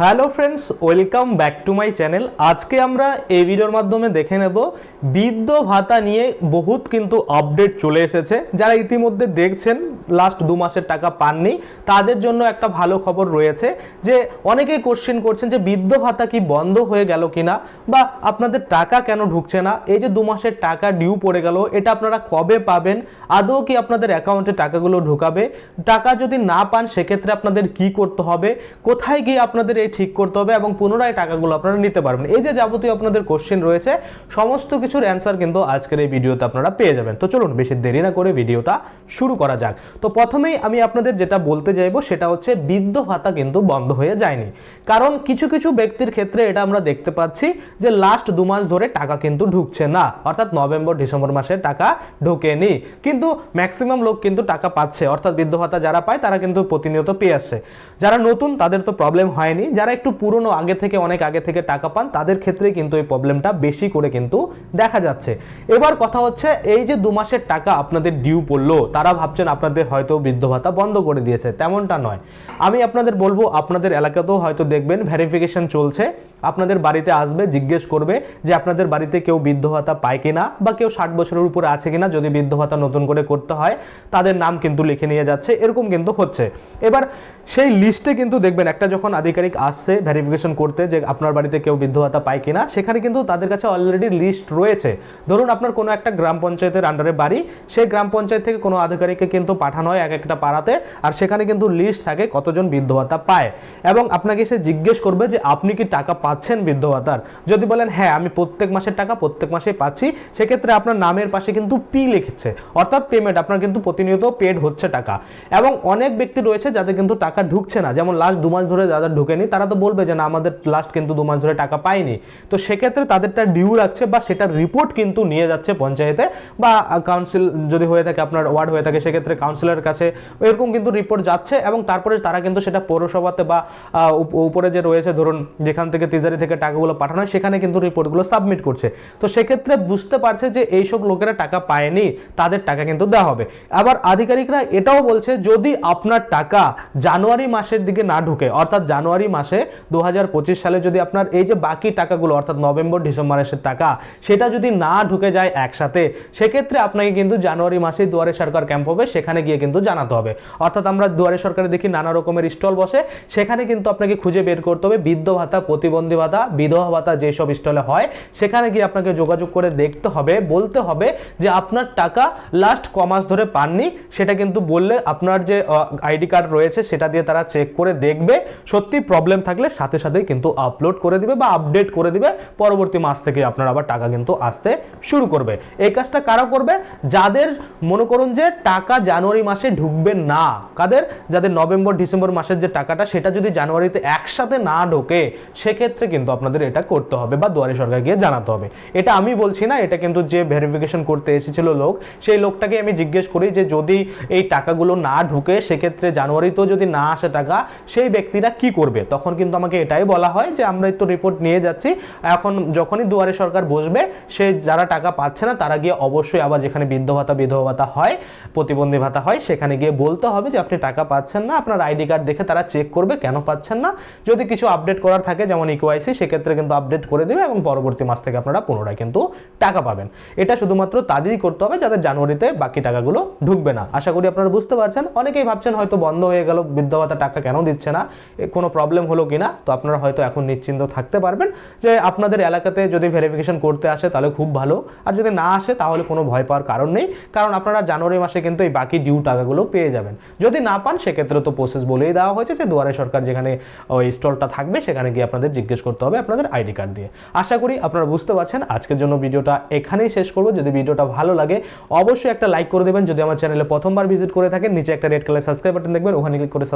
Hello friends, welcome back to my channel. আজকে আমরা এই ভিডিওর মাধ্যমে দেখে নেব বৃদ্ধ ভাতা নিয়ে বহুত কিন্তু আপডেট চলে এসেছে। যারা ইতিমধ্যে দেখছেন লাস্ট দু মাসের টাকা পাননি। তাদের জন্য একটা ভালো খবর রয়েছে যে, অনেকেই কোশ্চেন করছেন যে, বৃদ্ধ ভাতা কি বন্ধ হয়ে গেল কিনা বা আপনাদের টাকা কেন ঢুকছে না? এই যে দু মাসের টাকা ডিউ পড়ে গেল, এটা আপনারা কবে পাবেন? আদৌ কি আপনাদের অ্যাকাউন্টে টাকাগুলো ঢুকাবে? টাকা যদি না পান, সেক্ষেত্রে আপনাদের কি করতে হবে? কোথায় গিয়ে আপনাদের এই ঠিক করতে হবে এবং পুনরায় টাকাগুলো আপনারা নিতে পারবেন? এই যে যাবতীয় আপনাদের কোশ্চেন রয়েছে, সমস্ত কিছুর অ্যান্সার কিন্তু আজকের এই ভিডিওতে আপনারা পেয়ে যাবেন। তো চলুন, বেশি দেরি না করে ভিডিওটা শুরু করা যাক। তো প্রথমেই আমি আপনাদের যেটা বলতে চাইব সেটা হচ্ছে বৃদ্ধ ভাতা কিন্তু বন্ধ হয়ে যায়নি। কারণ কিছু কিছু ব্যক্তির ক্ষেত্রে এটা আমরা দেখতে পাচ্ছি যে লাস্ট দু মাস ধরে টাকা কিন্তু ঢুকছে না। অর্থাৎ নভেম্বর, ডিসেম্বর মাসে টাকা ঢোকেনি। কিন্তু ম্যাক্সিমাম লোক কিন্তু টাকা পাচ্ছে। অর্থাৎ বৃদ্ধ ভাতা যারা পায়, তারা কিন্তু প্রতিনিয়ত পেয়ে আসছে। যারা নতুন, তাদের তো প্রবলেম হয়নি। যারা একটু পুরনো, আগে থেকে, অনেক আগে থেকে টাকা পান, তাদের ক্ষেত্রে কিন্তু এই প্রবলেমটা বেশি করে কিন্তু দেখা যাচ্ছে। এবার কথা হচ্ছে, এই যে দু মাসের টাকা আপনাদের ডিউ পড়ল, তারা ভাবছেন আপনাদের হয়তো বৃদ্ধ ভাতা বন্ধ করে দিয়েছে, তেমনটা নয়। আমি আপনাদের বলব, আপনাদের এলাকাতেও হয়তো দেখবেন ভেরিফিকেশন চলছে। আপনাদের বাড়িতে আসবে, জিজ্ঞেস করবে যে আপনাদের বাড়িতে কেউ বৃদ্ধ ভাতা পায় কিনা বা কেউ ষাট বছরের উপরে আছে কিনা যদি বৃদ্ধ ভাতা নতুন করে করতে হয়, তাদের নাম কিন্তু লিখে নিয়ে যাচ্ছে, এরকম কিন্তু হচ্ছে। এবার সেই লিস্টে কিন্তু দেখবেন একটা যখন আধিকারিক আসছে ভেরিফিকেশন করতে যে আপনার বাড়িতে কেউ বৃদ্ধ ভাতা পায় কিনা, সেখানে কিন্তু তাদের কাছে অলরেডি লিস্ট রয়েছে। ধরুন আপনার কোনো একটা গ্রাম পঞ্চায়েতের আন্ডারে বাড়ি, সেই গ্রাম পঞ্চায়েত থেকে কোনো আধিকারিককে কিন্তু পাঠানো হয় এক একটা পাড়াতে, আর সেখানে কিন্তু লিস্ট থাকে কতজন বৃদ্ধ ভাতা পায়। এবং আপনাকে সে জিজ্ঞেস করবে যে, আপনি কি টাকা পাচ্ছেন বৃদ্ধ ভাতার? যদি বলেন হ্যাঁ আমি প্রত্যেক মাসের টাকা প্রত্যেক মাসে পাচ্ছি। সেক্ষেত্রে আপনার নামের পাশে কিন্তু পি লিখছে। অর্থাৎ পেমেন্ট আপনার কিন্তু প্রতিনিয়ত পেড হচ্ছে টাকা। এবং অনেক ব্যক্তি রয়েছে যাদের কিন্তু টাকা ঢুকছে না। যেমন লাস্ট দু মাস ধরে যাদের ঢুকেনি, তারা তো বলবে যে না, আমাদের লাস্ট কিন্তু দু মাস ধরে টাকা পায়নি তো সেক্ষেত্রে তাদেরটা ডিউ রাখছে বা সেটার রিপোর্ট কিন্তু নিয়ে যাচ্ছে পঞ্চায়েতে বা কাউন্সিল যদি হয়ে থাকে, আপনার ওয়ার্ড হয়ে থাকে, সেক্ষেত্রে কাউন্সিলরের কাছে এরকম কিন্তু রিপোর্ট যাচ্ছে এবং তারপরে তারা কিন্তু সেটা পৌরসভাতে বা উপরে যে রয়েছে, ধরুন যেখান থেকে তিজারি থেকে টাকাগুলো পাঠানো হয়, সেখানে কিন্তু রিপোর্টগুলো সাবমিট করছে। তো সেক্ষেত্রে বুঝতে পারছে যে এইসব লোকেরা টাকা পায়নি, তাদের টাকা কিন্তু দেওয়া হবে। আবার আধিকারিকরা এটাও বলছে, যদি আপনার টাকা জানুয়ারি মাসের দিকে না ঢুকে, অর্থাৎ জানুয়ারি মাসে দু হাজার পঁচিশ সালে যদি আপনার এই যে বাকি টাকাগুলো, অর্থাৎ নভেম্বর ডিসেম্বর মাসের টাকা, সেটা যদি না ঢুকে যায় একসাথে, সেক্ষেত্রে আপনাকে কিন্তু জানুয়ারি মাসে দুয়ারে সরকার ক্যাম্প হবে, সেখানে গিয়ে কিন্তু জানাতে হবে। অর্থাৎ আমরা দুয়ারে সরকারে দেখি নানা রকমের স্টল বসে, সেখানে কিন্তু আপনাকে খুঁজে বের করতে হবে, বৃদ্ধ ভাতা, প্রতিবন্ধী ভাতা, বিধবা ভাতা যেসব স্টলে হয়, সেখানে গিয়ে আপনাকে যোগাযোগ করে দেখতে হবে, বলতে হবে যে আপনার টাকা লাস্ট ক মাস ধরে পাননি, সেটা কিন্তু বললে আপনার যে আইডি কার্ড রয়েছে, সেটা দিয়ে তারা চেক করে দেখবে, সত্যি প্রবলেম থাকলে সাথে সাথেই কিন্তু আপলোড করে দিবে বা আপডেট করে দিবে, পরবর্তী মাস থেকে আপনার আবার টাকা কিন্তু আসতে শুরু করবে। এই কাজটা কারা করবে? যাদের মনে করুন যে টাকা জানুয়ারি মাসে ঢুকবে না, কাদের? যাদের নভেম্বর, ডিসেম্বর মাসের যে টাকাটা, সেটা যদি জানুয়ারিতে একসাথে না ঢোকে, সেক্ষেত্রে কিন্তু আপনাদের এটা করতে হবে বা দুয়ারে সরকার গিয়ে জানাতে হবে। এটা আমি বলছি না, এটা কিন্তু যে ভেরিফিকেশন করতে এসেছিল লোক, সেই লোকটাকে আমি জিজ্ঞেস করি যে যদি এই টাকাগুলো না ঢুকে, সেক্ষেত্রে জানুয়ারিতেও যদি না আসে টাকা, সেই ব্যক্তিরা কি করবে? তখন কিন্তু আমাকে এটাই বলা হয় যে, আমরা তো রিপোর্ট নিয়ে যাচ্ছি। এখন যখনই দুয়ারে সরকার বসবে, সে যারা টাকা পাচ্ছে না, তারা গিয়ে অবশ্যই আবার যেখানে বৃদ্ধ ভাতা, বিধবা ভাতা হয়, প্রতিবন্ধী ভাতা হয়, সেখানে গিয়ে বলতে হবে যে, আপনি টাকা পাচ্ছেন না, আপনার আইডি কার্ড দেখে তারা চেক করবে কেন পাচ্ছেন না। যদি কিছু আপডেট করার থাকে, যেমন ইকোয়াইসি সেক্ষেত্রে কিন্তু আপডেট করে দেবে এবং পরবর্তী মাস থেকে আপনারা পুনরায় কিন্তু টাকা পাবেন। এটা শুধুমাত্র তাদেরই করতে হবে, যাদের জানুয়ারিতে বাকি টাকাগুলো ঢুকবে না। আশা করি আপনারা বুঝতে পারছেন। অনেকেই ভাবছেন হয়তো বন্ধ হয়ে গেল বৃদ্ধ ভাতা টাকা কেন দিচ্ছে না? কোনো প্রবলেম হলো কিনা? তো আপনারা হয়তো এখন নিশ্চিন্ত থাকতে পারবেন যে আপনাদের এলাকাতে যদি ভেরিফিকেশন করতে আসে তাহলে খুব ভালো। আর যদি না আসে তাহলে কোনো ভয় পাওয়ার কারণ নেই। কারণ আপনারা জানুয়ারি মাসে কিন্তু এই বাকি ডিউ টাকাগুলো পেয়ে যাবেন। যদি না পান সেক্ষেত্রে তো প্রসেস বলেই দেওয়া হয়েছে যে দুয়ারে সরকার যেখানে ওই স্টলটা থাকবে সেখানে গিয়ে আপনাদের জিজ্ঞেস করতে হবে আপনাদের আইডি কার্ড দিয়ে। আশা করি আপনারা বুঝতে পারছেন। আজকের জন্য ভিডিওটা এখানেই শেষ করব। যদি ভিডিওটা ভালো লাগে অবশ্যই একটা লাইক করে দেবেন। যদি আমার চ্যানেলে প্রথমবার ভিজিট করে থাকেন, নিচে একটা রেড কালার সাবস্ক্রাইব বাটন দেখবেন। ওখানে ক্লিক করে